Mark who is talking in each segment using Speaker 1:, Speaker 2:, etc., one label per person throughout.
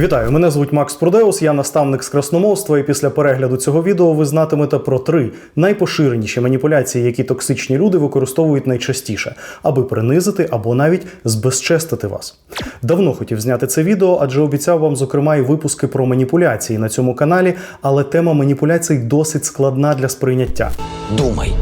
Speaker 1: Вітаю, мене звуть Макс Продеус, я наставник з красномовства, і після перегляду цього відео ви знатимете про три найпоширеніші маніпуляції, які токсичні люди використовують найчастіше, аби принизити або навіть збезчестити вас. Давно хотів зняти це відео, адже обіцяв вам, зокрема, і випуски про маніпуляції на цьому каналі, але тема маніпуляцій досить складна для сприйняття.
Speaker 2: Думай,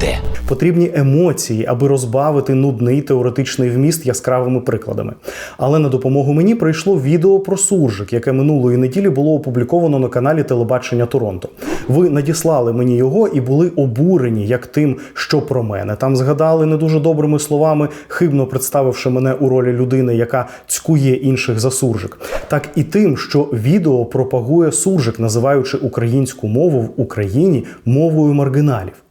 Speaker 2: де?
Speaker 1: Потрібні емоції, аби розбавити нудний теоретичний вміст яскравими прикладами. Але на допомогу мені прийшло відео про суржик, яке минулої неділі було опубліковано на каналі Телебачення Торонто. Ви надіслали мені його і були обурені як тим, що про мене там згадали не дуже добрими словами, хибно представивши мене у ролі людини, яка цькує інших за суржик, так і тим, що відео пропагує суржик, називаючи українську мову в Україні мовою маргіналів.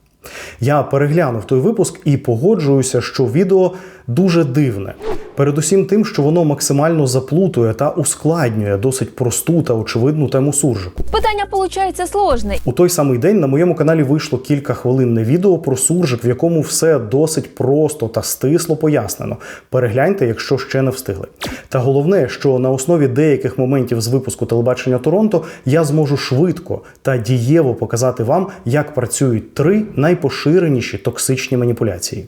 Speaker 1: Я переглянув той випуск і погоджуюся, що відео дуже дивне. Передусім тим, що воно максимально заплутує та ускладнює досить просту та очевидну тему суржику.
Speaker 3: Питання получається сложне.
Speaker 1: У той самий день на моєму каналі вийшло кілька хвилинне відео про суржик, в якому все досить просто та стисло пояснено. Перегляньте, якщо ще не встигли. Та головне, що на основі деяких моментів з випуску телебачення Торонто я зможу швидко та дієво показати вам, як працюють три найпоширеніші токсичні маніпуляції.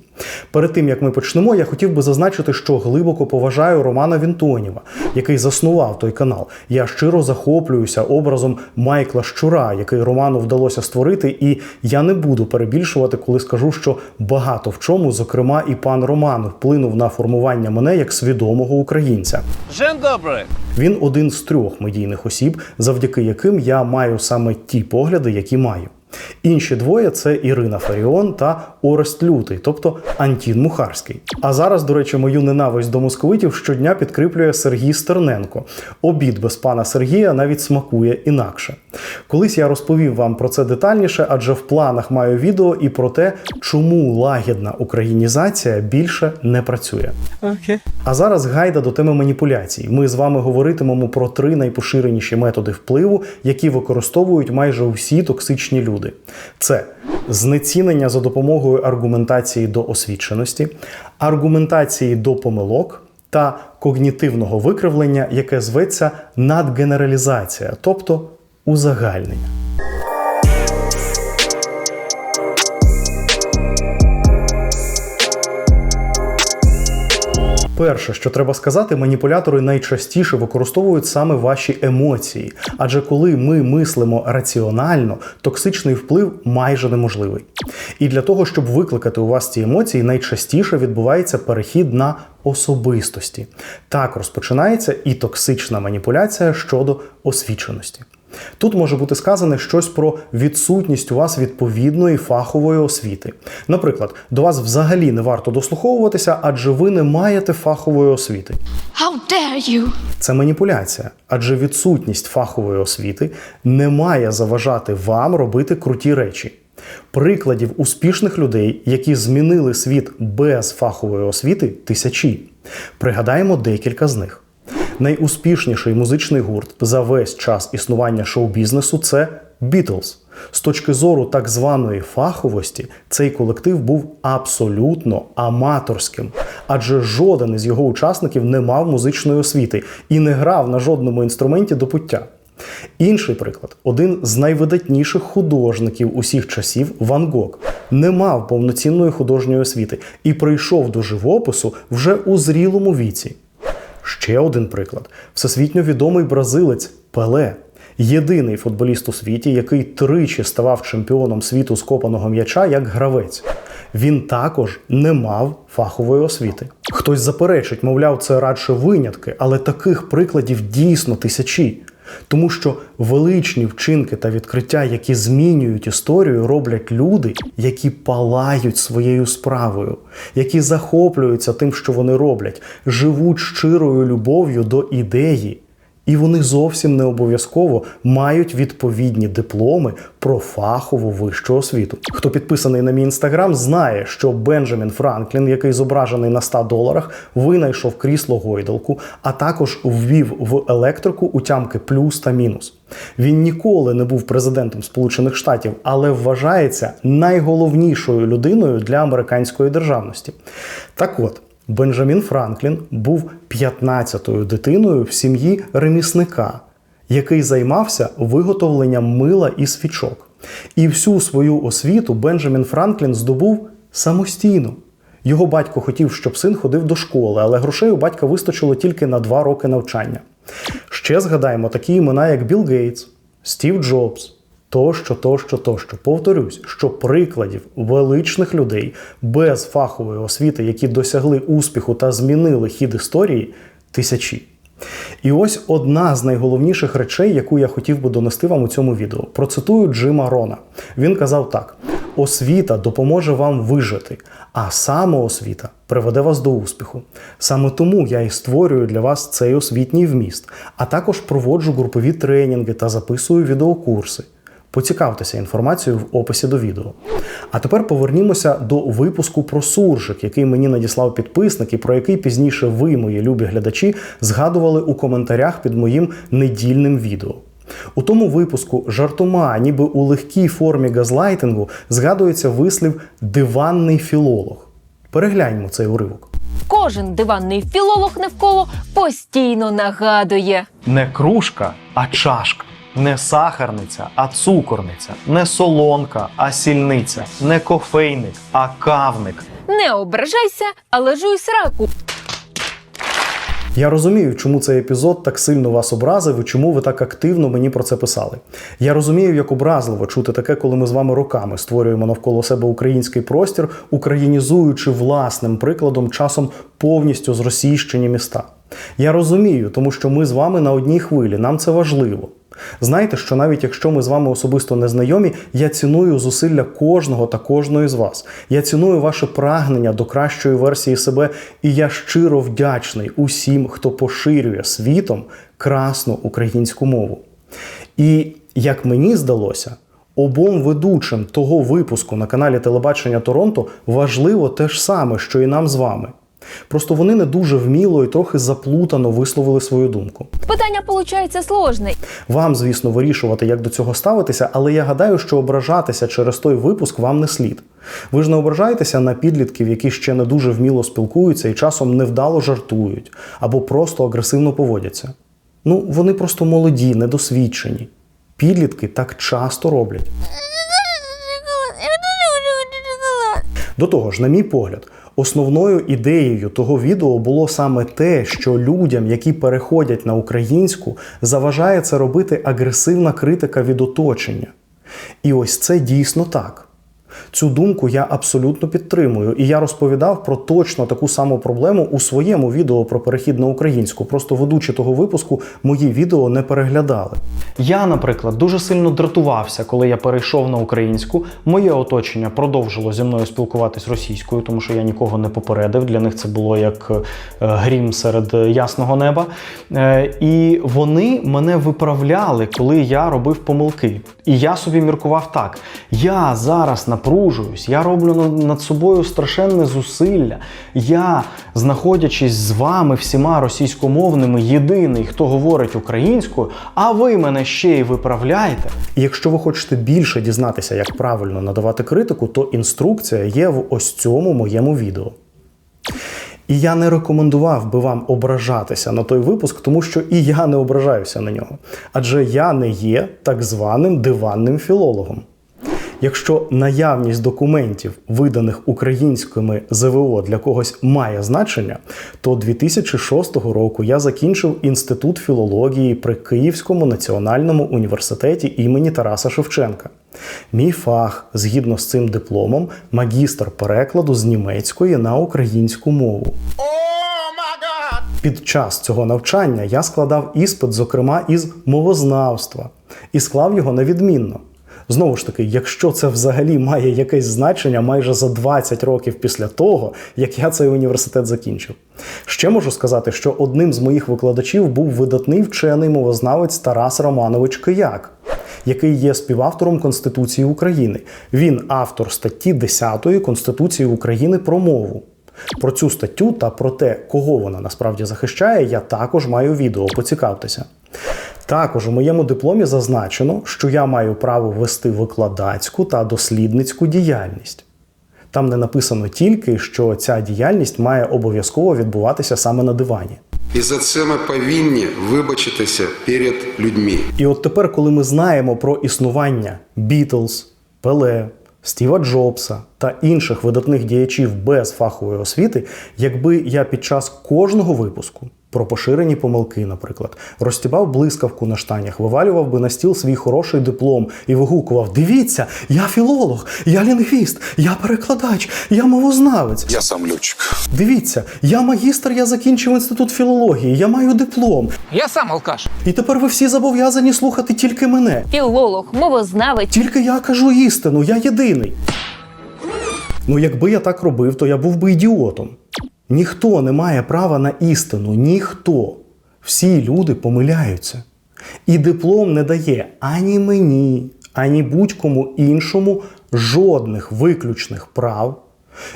Speaker 1: Перед тим як ми почнемо, я хотів би зазначити, що глибоко поважаю Романа Вінтоніва, який заснував той канал. Я щиро захоплююся образом Майкла Щура, який Роману вдалося створити, і я не буду перебільшувати, коли скажу, що багато в чому, зокрема, і пан Роман вплинув на формування мене як свідомого українця.
Speaker 4: Dzień dobry.
Speaker 1: Він один з трьох медійних осіб, завдяки яким я маю саме ті погляди, які маю. Інші двоє це Ірина Фаріон та Орест Лютий, тобто Антін Мухарський. А зараз, до речі, мою ненависть до московитів щодня підкріплює Сергій Стерненко. Обід без пана Сергія навіть смакує інакше. Колись я розповів вам про це детальніше, адже в планах маю відео і про те, чому лагідна українізація більше не працює.
Speaker 4: Окей.
Speaker 1: А зараз гайда до теми маніпуляцій. Ми з вами говоритимемо про три найпоширеніші методи впливу, які використовують майже усі токсичні люди. Це знецінення за допомогою аргументації до освіченості, аргументації до помилок та когнітивного викривлення, яке зветься надгенералізація, тобто узагальнення. Перше, що треба сказати, маніпулятори найчастіше використовують саме ваші емоції. Адже коли ми мислимо раціонально, токсичний вплив майже неможливий. І для того, щоб викликати у вас ці емоції, найчастіше відбувається перехід на особистості. Так розпочинається і токсична маніпуляція щодо освіченості. Тут може бути сказане щось про відсутність у вас відповідної фахової освіти. Наприклад, до вас взагалі не варто дослуховуватися, адже ви не маєте фахової освіти.
Speaker 5: How dare you?
Speaker 1: Це маніпуляція, адже відсутність фахової освіти не має заважати вам робити круті речі. Прикладів успішних людей, які змінили світ без фахової освіти, тисячі. Пригадаємо декілька з них. Найуспішніший музичний гурт за весь час існування шоу-бізнесу це Beatles. З точки зору так званої фаховості, цей колектив був абсолютно аматорським, адже жоден із його учасників не мав музичної освіти і не грав на жодному інструменті до пуття. Інший приклад: один з найвидатніших художників усіх часів Ван Гог не мав повноцінної художньої освіти і прийшов до живопису вже у зрілому віці. Ще один приклад: всесвітньо відомий бразилець Пеле. Єдиний футболіст у світі, який тричі ставав чемпіоном світу з копаного м'яча як гравець. Він також не мав фахової освіти. Хтось заперечить, мовляв, це радше винятки, але таких прикладів дійсно тисячі. Тому що величні вчинки та відкриття, які змінюють історію, роблять люди, які палають своєю справою, які захоплюються тим, що вони роблять, живуть щирою любов'ю до ідеї. І вони зовсім не обов'язково мають відповідні дипломи про фахову вищу освіту. Хто підписаний на мій інстаграм, знає, що Бенджамін Франклін, який зображений на 100 доларах, винайшов крісло гойдалку, а також ввів в електрику утямки плюс та мінус. Він ніколи не був президентом Сполучених Штатів, але вважається найголовнішою людиною для американської державності. Так от. Бенджамін Франклін був 15-ю дитиною в сім'ї ремісника, який займався виготовленням мила і свічок. І всю свою освіту Бенджамін Франклін здобув самостійно. Його батько хотів, щоб син ходив до школи, але грошей у батька вистачило тільки на два роки навчання. Ще згадаємо такі імена, як Білл Гейтс, Стів Джобс, тощо, тощо, тощо. Повторюсь, що прикладів величних людей без фахової освіти, які досягли успіху та змінили хід історії, тисячі. І ось одна з найголовніших речей, яку я хотів би донести вам у цьому відео. Процитую Джима Рона. Він казав так: освіта допоможе вам вижити, а самоосвіта приведе вас до успіху. Саме тому я і створюю для вас цей освітній вміст, а також проводжу групові тренінги та записую відеокурси. Поцікавтеся інформацією в описі до відео. А тепер повернімося до випуску про суржик, який мені надіслав підписник, і про який пізніше ви, мої любі глядачі, згадували у коментарях під моїм недільним відео. У тому випуску жартома, ніби у легкій формі газлайтингу, згадується вислів диванний філолог. Перегляньмо цей уривок.
Speaker 3: Кожен диванний філолог навколо постійно нагадує.
Speaker 1: Не кружка, а чашка. Не сахарниця, а цукорниця, не солонка, а сільниця, не кофейник, а кавник.
Speaker 3: Не ображайся, але жуй сраку.
Speaker 1: Я розумію, чому цей епізод так сильно вас образив і чому ви так активно мені про це писали. Я розумію, як образливо чути таке, коли ми з вами роками створюємо навколо себе український простір, українізуючи власним прикладом часом повністю зросійщені міста. Я розумію, тому що ми з вами на одній хвилі, нам це важливо. Знаєте, що навіть якщо ми з вами особисто не знайомі, я ціную зусилля кожного та кожної з вас. Я ціную ваше прагнення до кращої версії себе, і я щиро вдячний усім, хто поширює світом красну українську мову. І як мені здалося, обом ведучим того випуску на каналі Телебачення Торонто важливо те ж саме, що і нам з вами. Просто вони не дуже вміло і трохи заплутано висловили свою думку.
Speaker 3: Питання получається сложне.
Speaker 1: Вам, звісно, вирішувати, як до цього ставитися, але я гадаю, що ображатися через той випуск вам не слід. Ви ж не ображаєтеся на підлітків, які ще не дуже вміло спілкуються і часом невдало жартують або просто агресивно поводяться. Ну, вони просто молоді, недосвідчені. Підлітки так часто роблять. До того ж, на мій погляд, основною ідеєю того відео було саме те, що людям, які переходять на українську, заважає це робити агресивна критика від оточення. І ось це дійсно так. Цю думку я абсолютно підтримую, і я розповідав про точно таку саму проблему у своєму відео про перехід на українську. Просто ведучі того випуску мої відео не переглядали.
Speaker 4: Я, наприклад, дуже сильно дратувався, коли я перейшов на українську. Моє оточення продовжило зі мною спілкуватись російською, тому що я нікого не попередив. Для них це було як е, грім серед ясного неба. Е, І вони мене виправляли, коли я робив помилки. І я собі міркував так: я зараз напружуюсь, я роблю над- собою страшенне зусилля. Я, знаходячись з вами всіма російськомовними, єдиний, хто говорить українською, а ви мене ще й виправляєте.
Speaker 1: Якщо ви хочете більше дізнатися, як правильно надавати критику, то інструкція є в ось цьому моєму відео. І я не рекомендував би вам ображатися на той випуск, тому що і я не ображаюся на нього. Адже я не є так званим диванним філологом. Якщо наявність документів, виданих українськими ЗВО для когось має значення, то 2006 року я закінчив інститут філології при Київському національному університеті імені Тараса Шевченка. Мій фах, згідно з цим дипломом, магістр перекладу з німецької на українську мову. Під час цього навчання я складав іспит, зокрема, із мовознавства, і склав його невідмінно. Знову ж таки, якщо це взагалі має якесь значення майже за 20 років після того, як я цей університет закінчив. Ще можу сказати, що одним з моїх викладачів був видатний вчений мовознавець Тарас Романович Кияк, який є співавтором Конституції України. Він автор статті 10 Конституції України про мову. Про цю статтю та про те, кого вона насправді захищає, я також маю відео. Поцікавтеся. Також у моєму дипломі зазначено, що я маю право вести викладацьку та дослідницьку діяльність. Там не написано тільки, що ця діяльність має обов'язково відбуватися саме на дивані.
Speaker 5: І за це ми повинні вибачитися перед людьми.
Speaker 1: І от тепер, коли ми знаємо про існування Бітлз, Пеле, Стіва Джобса та інших видатних діячів без фахової освіти, якби я під час кожного випуску про поширені помилки, наприклад, розтібав блискавку на штанях, вивалював би на стіл свій хороший диплом і вигукував: Дивіться, я філолог, я лінгвіст, я перекладач, я мовознавець.
Speaker 6: Я сам летчик.
Speaker 1: Дивіться, я магістр, я закінчив інститут філології, я маю диплом.
Speaker 2: Я сам алкаш.
Speaker 1: І тепер ви всі зобов'язані слухати тільки мене.
Speaker 3: Філолог, мовознавець.
Speaker 1: Тільки я кажу істину, я єдиний. Ну, якби я так робив, то я був би ідіотом. Ніхто не має права на істину, ніхто. Всі люди помиляються. І диплом не дає ані мені, ані будь-кому іншому жодних виключних прав,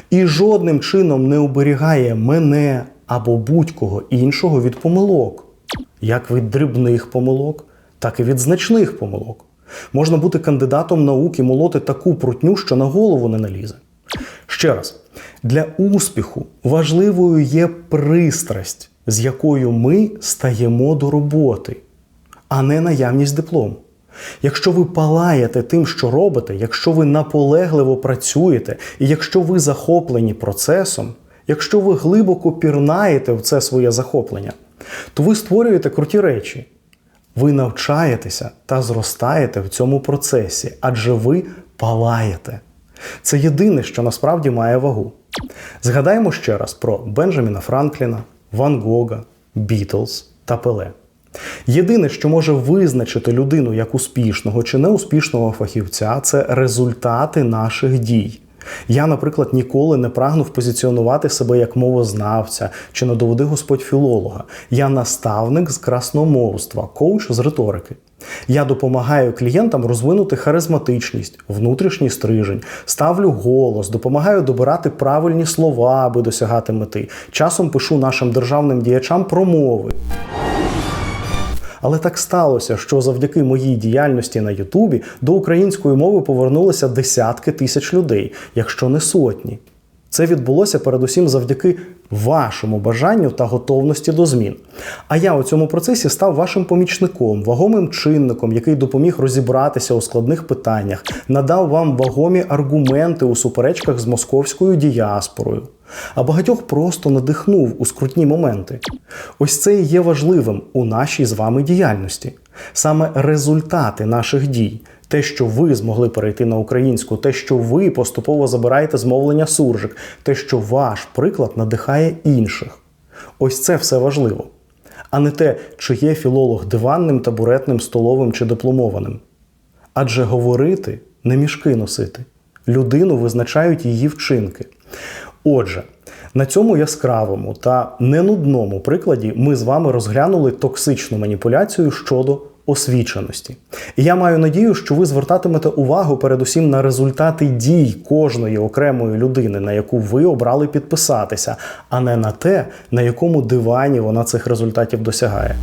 Speaker 1: і жодним чином не оберігає мене або будь-кого іншого від помилок, як від дрібних помилок, так і від значних помилок. Можна бути кандидатом наук і молоти таку прутню, що на голову не налізе. Ще раз, для успіху важливою є пристрасть, з якою ми стаємо до роботи, а не наявність диплому. Якщо ви палаєте тим, що робите, якщо ви наполегливо працюєте, і якщо ви захоплені процесом, якщо ви глибоко пірнаєте в це своє захоплення, то ви створюєте круті речі. Ви навчаєтеся та зростаєте в цьому процесі, адже ви палаєте. Це єдине, що насправді має вагу. Згадаємо ще раз про Бенджаміна Франкліна, Ван Гога, Бітлз та Пеле. Єдине, що може визначити людину як успішного чи неуспішного фахівця, це результати наших дій. Я, наприклад, ніколи не прагнув позиціонувати себе як мовознавця чи не доведи Господь філолога. Я наставник з красномовства, коуч з риторики. Я допомагаю клієнтам розвинути харизматичність, внутрішній стрижень, ставлю голос, допомагаю добирати правильні слова, аби досягати мети. Часом пишу нашим державним діячам промови. Але так сталося, що завдяки моїй діяльності на Ютубі до української мови повернулися десятки тисяч людей, якщо не сотні. Це відбулося передусім завдяки вашому бажанню та готовності до змін. А я у цьому процесі став вашим помічником, вагомим чинником, який допоміг розібратися у складних питаннях, надав вам вагомі аргументи у суперечках з московською діаспорою. А багатьох просто надихнув у скрутні моменти. Ось це і є важливим у нашій з вами діяльності. Саме результати наших дій, те, що ви змогли перейти на українську, те, що ви поступово забираєте змовлення суржик, те, що ваш приклад надихає інших. Ось це все важливо. А не те, чи є філолог диванним, табуретним, столовим чи дипломованим. Адже говорити не мішки носити. Людину визначають її вчинки. Отже, на цьому яскравому та ненудному прикладі ми з вами розглянули токсичну маніпуляцію щодо освіченості. І я маю надію, що ви звертатимете увагу передусім на результати дій кожної окремої людини, на яку ви обрали підписатися, а не на те, на якому дивані вона цих результатів досягає.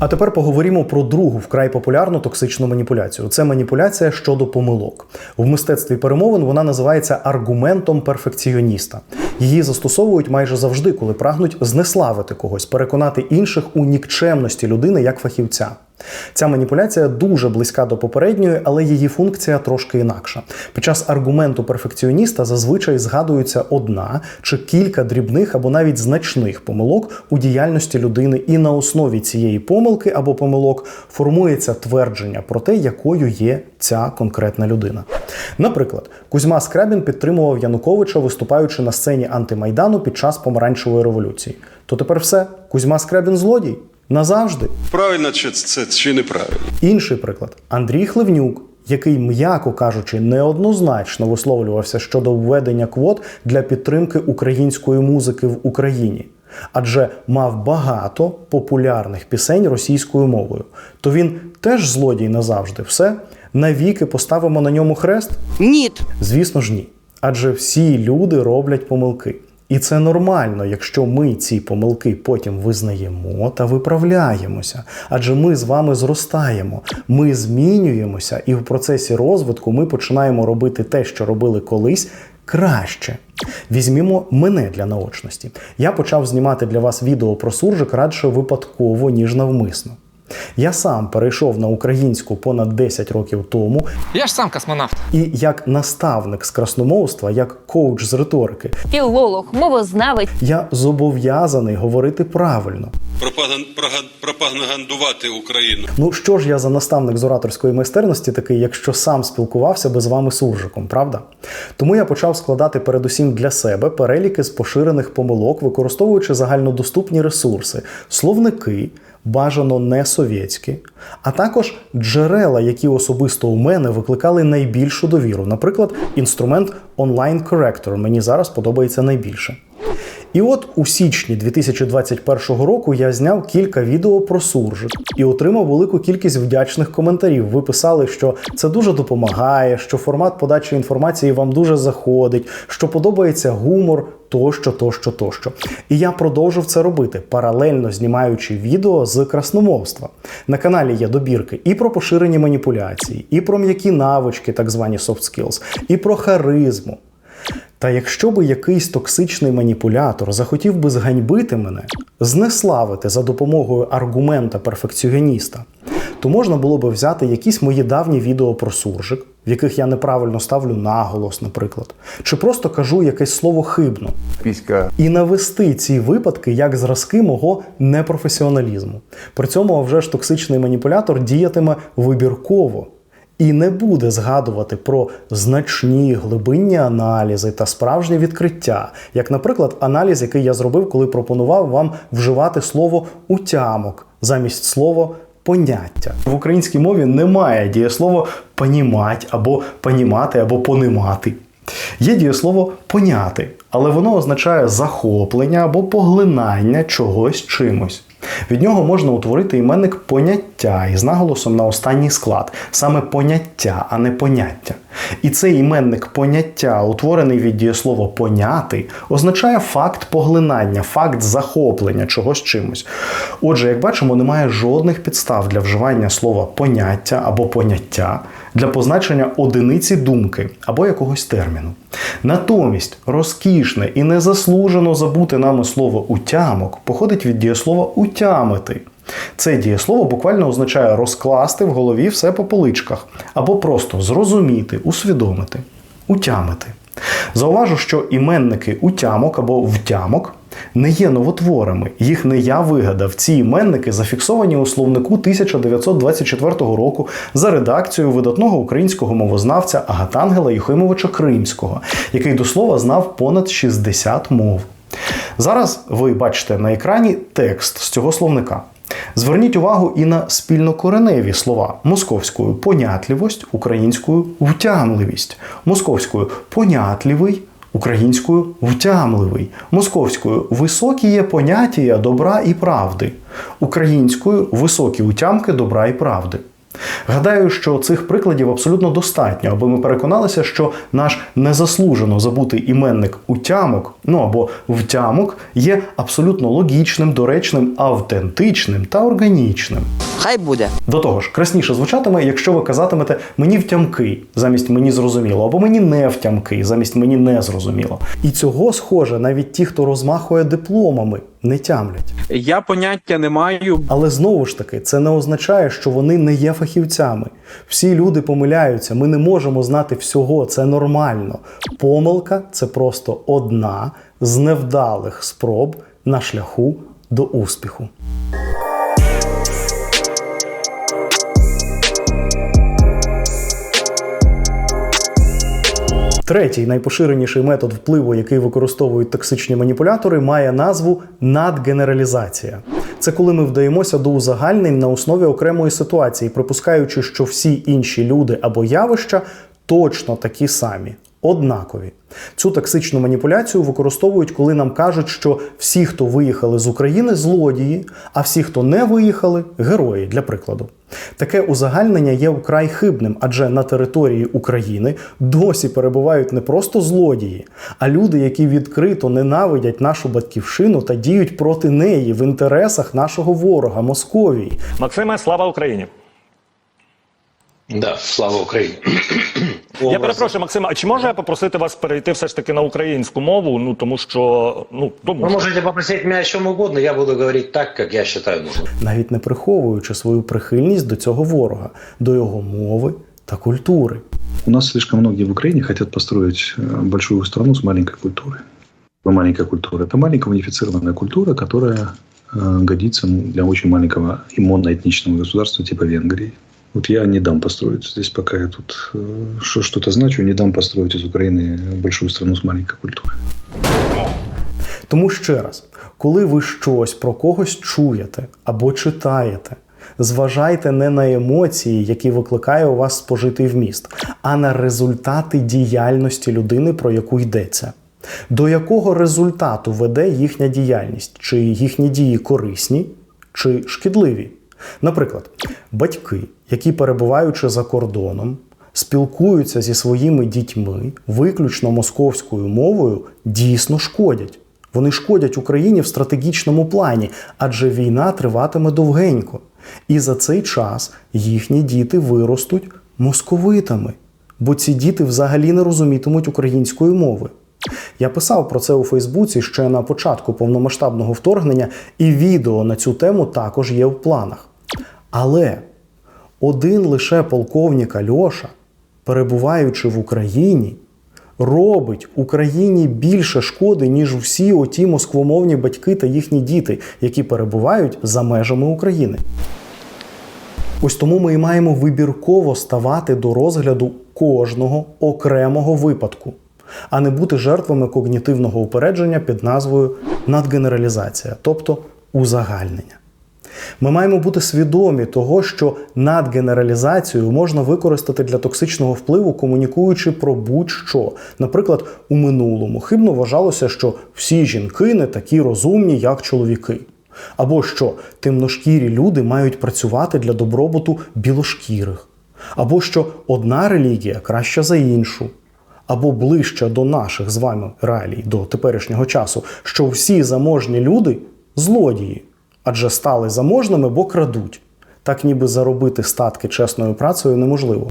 Speaker 1: А тепер поговоримо про другу вкрай популярну токсичну маніпуляцію. Це маніпуляція щодо помилок. В мистецтві перемовин вона називається аргументом перфекціоніста. Її застосовують майже завжди, коли прагнуть знеславити когось, переконати інших у нікчемності людини як фахівця. Ця маніпуляція дуже близька до попередньої, але її функція трошки інакша. Під час аргументу перфекціоніста зазвичай згадується одна чи кілька дрібних або навіть значних помилок у діяльності людини, і на основі цієї помилки або помилок формується твердження про те, якою є ця конкретна людина. Наприклад, Кузьма Скрябін підтримував Януковича, виступаючи на сцені антимайдану під час помаранчевої революції. То тепер все, Кузьма Скрябін злодій. Назавжди.
Speaker 6: Правильно чи це чи неправильно?
Speaker 1: Інший приклад Андрій Хливнюк, який, м'яко кажучи, неоднозначно висловлювався щодо введення квот для підтримки української музики в Україні, адже мав багато популярних пісень російською мовою. То він теж злодій назавжди. Все навіки поставимо на ньому хрест?
Speaker 7: Ні.
Speaker 1: Звісно ж, ні. Адже всі люди роблять помилки. І це нормально, якщо ми ці помилки потім визнаємо та виправляємося. Адже ми з вами зростаємо, ми змінюємося, і в процесі розвитку ми починаємо робити те, що робили колись, краще. Візьмімо мене для наочності. Я почав знімати для вас відео про суржик радше випадково, ніж навмисно. Я сам перейшов на українську понад 10 років тому,
Speaker 7: Я ж сам космонавт.
Speaker 1: і як наставник з красномовства, як коуч з риторики,
Speaker 3: філолог, мовознавець,
Speaker 1: я зобов'язаний говорити правильно.
Speaker 6: Пропаган... Пропагандувати Україну.
Speaker 1: Ну що ж я за наставник з ораторської майстерності такий, якщо сам спілкувався би з вами суржиком, правда? Тому я почав складати передусім для себе переліки з поширених помилок, використовуючи загальнодоступні ресурси, словники. Бажано не совєтські, а також джерела, які особисто у мене викликали найбільшу довіру. Наприклад, інструмент Online Corrector мені зараз подобається найбільше. І от у січні 2021 року я зняв кілька відео про суржик і отримав велику кількість вдячних коментарів. Ви писали, що це дуже допомагає, що формат подачі інформації вам дуже заходить, що подобається гумор. Тощо, тощо, тощо. І я продовжив це робити, паралельно знімаючи відео з красномовства. На каналі є добірки і про поширені маніпуляції, і про м'які навички, так звані soft skills, і про харизму. Та якщо би якийсь токсичний маніпулятор захотів би зганьбити мене, знеславити за допомогою аргумента перфекціоніста, то можна було би взяти якісь мої давні відео про суржик, в яких я неправильно ставлю наголос, наприклад, чи просто кажу якесь слово хибно,
Speaker 8: піська
Speaker 1: і навести ці випадки як зразки мого непрофесіоналізму. При цьому а вже ж токсичний маніпулятор діятиме вибірково. І не буде згадувати про значні глибинні аналізи та справжнє відкриття, як, наприклад, аналіз, який я зробив, коли пропонував вам вживати слово утямок замість слова поняття. В українській мові немає дієслова понімать або понімати, або понимати. Є дієслово поняти, але воно означає захоплення або поглинання чогось чимось. Від нього можна утворити іменник поняття із наголосом на останній склад, саме поняття, а не поняття. І цей іменник поняття, утворений від дієслова поняти, означає факт поглинання, факт захоплення чогось чимось. Отже, як бачимо, немає жодних підстав для вживання слова поняття або поняття для позначення одиниці думки або якогось терміну. Натомість розкішне і незаслужено забуте нами слово утямок походить від дієслова утямити. Це дієслово буквально означає розкласти в голові все по поличках або просто зрозуміти, усвідомити, утямити. Зауважу, що іменники утямок або втямок не є новотворами. Їх не я вигадав. Ці іменники зафіксовані у словнику 1924 року за редакцією видатного українського мовознавця Агатангела Юхимовича Кримського, який до слова знав понад 60 мов. Зараз ви бачите на екрані текст з цього словника. Зверніть увагу і на спільнокореневі слова московською понятливость, українською втямливість, московською понятлівий, українською втямливий, московською високі є поняття добра і правди, українською високі утямки добра і правди. Гадаю, що цих прикладів абсолютно достатньо, аби ми переконалися, що наш незаслужено забутий іменник утямок, ну або втямок, є абсолютно логічним, доречним, автентичним та органічним.
Speaker 9: Хай буде.
Speaker 1: До того ж, красніше звучатиме, якщо ви казатимете мені втямки замість мені зрозуміло, або мені не втямки замість мені не зрозуміло. І цього схоже навіть ті, хто розмахує дипломами, не тямлять.
Speaker 10: Я поняття не маю.
Speaker 1: Але знову ж таки, це не означає, що вони не є фахівцями. Всі люди помиляються, ми не можемо знати всього, це нормально. Помилка це просто одна з невдалих спроб на шляху до успіху. Третій найпоширеніший метод впливу, який використовують токсичні маніпулятори, має назву надгенералізація. Це коли ми вдаємося до узагальнень на основі окремої ситуації, припускаючи, що всі інші люди або явища точно такі самі. Однакові. Цю токсичну маніпуляцію використовують, коли нам кажуть, що всі, хто виїхали з України, злодії, а всі, хто не виїхали, герої, для прикладу. Таке узагальнення є вкрай хибним, адже на території України досі перебувають не просто злодії, а люди, які відкрито ненавидять нашу батьківщину та діють проти неї в інтересах нашого ворога Московії.
Speaker 7: Максиме, слава Україні!
Speaker 2: Да, слава Україні.
Speaker 7: Я перепрошую, Максиме, а чи можу я попросити вас перейти все ж таки на українську мову? Ну тому що ну тому
Speaker 2: Вы
Speaker 7: що.
Speaker 2: можете попросить меня о чем угодно, я буду говорить так, как я считаю нужным.
Speaker 1: навіть не приховуючи свою прихильність до цього ворога, до його мови та культури.
Speaker 8: У нас слишком многие в Украине хотят построить э, большую страну с маленькой культурой. Ну, Маленькая культура – это маленькая унифицированная культура, которая э, годится ну, для очень маленького и моноэтничного государства типа Венгрии. Вот я не дам построить здесь, пока я тут э, что- что-то значу, не дам построить из Украины большую страну с маленькой культурой.
Speaker 1: Тому ще раз, коли ви щось про когось чуєте або читаєте, зважайте не на емоції, які викликає у вас спожитий вміст, а на результати діяльності людини, про яку йдеться. До якого результату веде їхня діяльність? Чи їхні дії корисні, чи шкідливі? Наприклад, батьки, які перебуваючи за кордоном, спілкуються зі своїми дітьми виключно московською мовою, дійсно шкодять. Вони шкодять Україні в стратегічному плані, адже війна триватиме довгенько. І за цей час їхні діти виростуть московитами, бо ці діти взагалі не розумітимуть української мови. Я писав про це у Фейсбуці ще на початку повномасштабного вторгнення, і відео на цю тему також є в планах. Але один лише полковник Альоша, перебуваючи в Україні, робить Україні більше шкоди, ніж всі оті москвомовні батьки та їхні діти, які перебувають за межами України. Ось тому ми і маємо вибірково ставати до розгляду кожного окремого випадку, а не бути жертвами когнітивного упередження під назвою надгенералізація, тобто узагальнення. Ми маємо бути свідомі того, що надгенералізацію можна використати для токсичного впливу, комунікуючи про будь-що. Наприклад, у минулому хибно вважалося, що всі жінки не такі розумні, як чоловіки. Або що темношкірі люди мають працювати для добробуту білошкірих, або що одна релігія краща за іншу, або ближче до наших з вами реалій, до теперішнього часу, що всі заможні люди злодії, адже стали заможними, бо крадуть. Так ніби заробити статки чесною працею неможливо.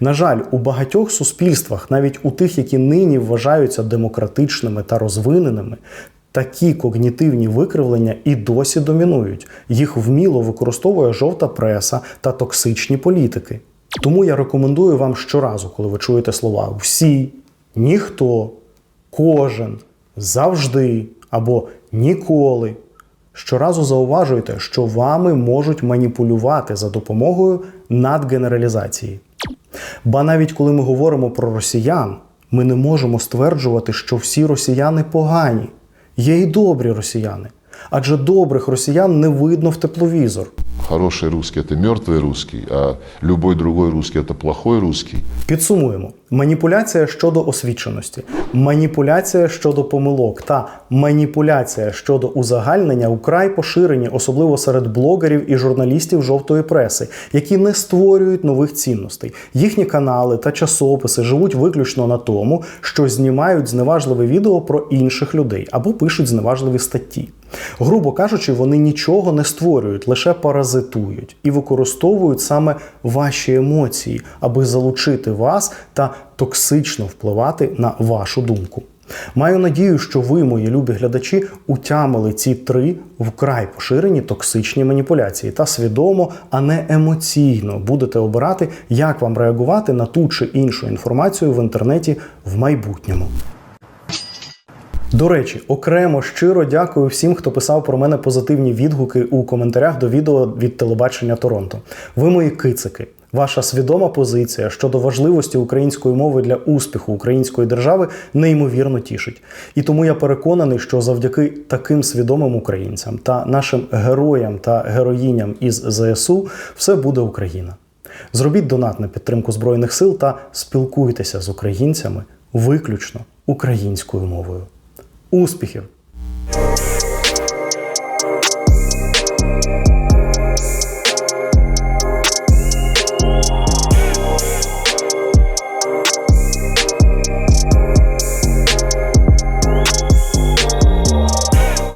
Speaker 1: На жаль, у багатьох суспільствах, навіть у тих, які нині вважаються демократичними та розвиненими, такі когнітивні викривлення і досі домінують. Їх вміло використовує жовта преса та токсичні політики. Тому я рекомендую вам щоразу, коли ви чуєте слова всі, ніхто, кожен, завжди або ніколи. Щоразу зауважуйте, що вами можуть маніпулювати за допомогою надгенералізації. Ба навіть коли ми говоримо про росіян, ми не можемо стверджувати, що всі росіяни погані. Є і добрі росіяни. Адже добрих росіян не видно в тепловізор.
Speaker 9: Хороший русский – это мертвый русский, а любой другой русский – это плохой русский.
Speaker 1: Підсумуємо: маніпуляція щодо освіченості, маніпуляція щодо помилок та маніпуляція щодо узагальнення украй поширені, особливо серед блогерів і журналістів жовтої преси, які не створюють нових цінностей. Їхні канали та часописи живуть виключно на тому, що знімають зневажливе відео про інших людей або пишуть зневажливі статті. Грубо кажучи, вони нічого не створюють, лише паразитують і використовують саме ваші емоції, аби залучити вас та токсично впливати на вашу думку. Маю надію, що ви, мої любі глядачі, утямили ці три вкрай поширені токсичні маніпуляції та свідомо, а не емоційно будете обирати, як вам реагувати на ту чи іншу інформацію в інтернеті в майбутньому. До речі, окремо щиро дякую всім, хто писав про мене позитивні відгуки у коментарях до відео від телебачення Торонто. Ви мої кицики. Ваша свідома позиція щодо важливості української мови для успіху української держави неймовірно тішить. І тому я переконаний, що завдяки таким свідомим українцям та нашим героям та героїням із ЗСУ все буде Україна. Зробіть донат на підтримку Збройних сил та спілкуйтеся з українцями виключно українською мовою. Успіхів!